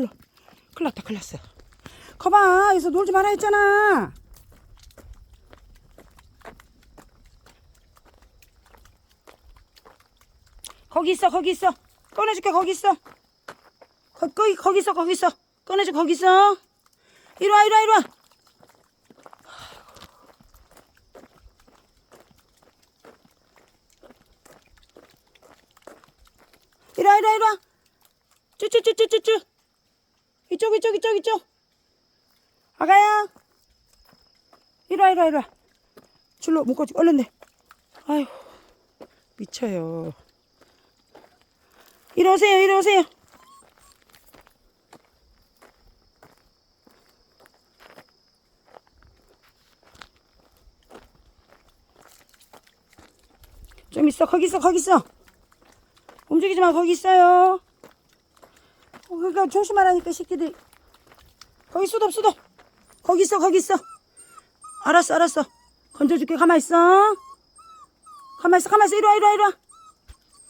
일로. 큰일 났다, 큰일 났어. 거봐, 여기서 놀지 마라 했잖아. 거기 있어, 거기 있어. 꺼내줄게, 거기 있어. 거, 거기, 거기 있어, 거기 있어. 꺼내줘, 거기 있어. 이리 와, 이리 와, 이리 와. 이리 와, 이리 와, 이리 와. 쭈쭈쭈쭈쭈쭈. 이쪽, 이쪽, 이쪽, 이쪽. 아가야. 이리 와, 이리 와, 이리 와. 줄로 묶어줘, 얼른 내. 아휴, 미쳐요. 이리 오세요, 이리 오세요. 좀 있어, 거기 있어, 거기 있어. 움직이지 마, 거기 있어요. 어, 그러니까 조심하라니까, 새끼들. 거기 수도, 수도. 거기 있어, 거기 있어. 알았어, 알았어. 건져줄게, 가만 있어. 가만 있어, 가만 있어. 이리 와, 이리 와, 이리 와.